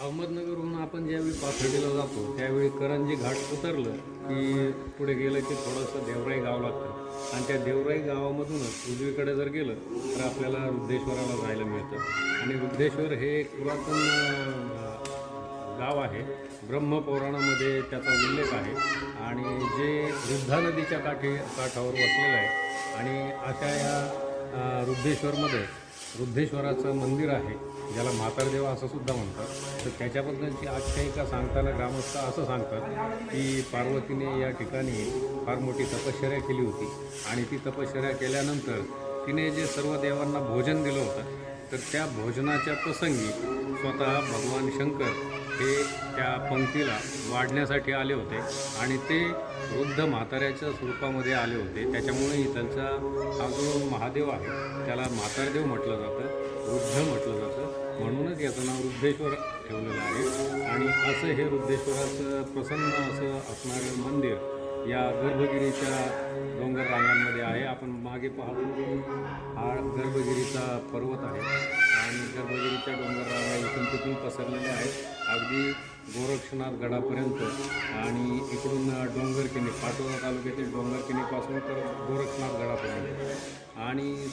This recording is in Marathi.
अहमदनगरहून आपण ज्यावेळी पाथर्डीला जातो त्यावेळी करंजी घाट उतरलं की पुढे गेलं की थोडंसं देवराई गाव लागतं. आणि त्या देवराई गावामधूनच उजवीकडे जर गेलं तर आपल्याला वृद्धेश्वराला जायला मिळतं. आणि वृद्धेश्वर हे एक पुरातन गाव आहे. ब्रह्मपुराणामध्ये त्याचा उल्लेख आहे. आणि जे वृद्धा नदीच्या काठी काठावर वसलेलं आहे. आणि अशा या रुद्धेश्वरमध्ये वृद्धेश्वरमध्ये वृद्धेश्वराचं मंदिर आहे ज्याला म्हातारदेवा असं सुद्धा म्हणतात. तर त्याच्याबद्दलची आख्यायिका सांगताना ग्रामस्थ असं सांगतात की पार्वतीने या ठिकाणी फार मोठी तपश्चर्या केली होती. आणि ती तपश्चर्या केल्यानंतर तिने जे सर्व देवांना भोजन दिलं होतं तर त्या भोजनाच्या प्रसंगी स्वतः भगवान शंकर हे त्या पंक्तीला वाढण्यासाठी आले होते आणि ते वृद्ध म्हाताऱ्याच्या स्वरूपामध्ये आले होते. त्याच्यामुळे इथलचा हा जो महादेव आहे त्याला म्हातारदेव म्हटलं जातं वृद्ध म्हटलं जातं. म्हणूनच याचं नाव वृद्धेश्वर ठेवलेलं आहे. आणि असं हे वृद्धेश्वराचं प्रसन्न असं असणारं मंदिर या गर्भगिरीच्या डोंगर रांगांमध्ये आहे. आपण मागे पाहतो हा गर्भगिरीचा पर्वत आहे. आणि गर्भगिरीच्या डोंगर इथून तिथून पसरलेल्या आहेत. अगदी गोरक्षनाथ गडापर्यंत. आणि इकडून डोंगरकिनी पाटोदा तालुक्यातील डोंगरकिनीपासून तर गोरक्षनाथ गडापर्यंत. आणि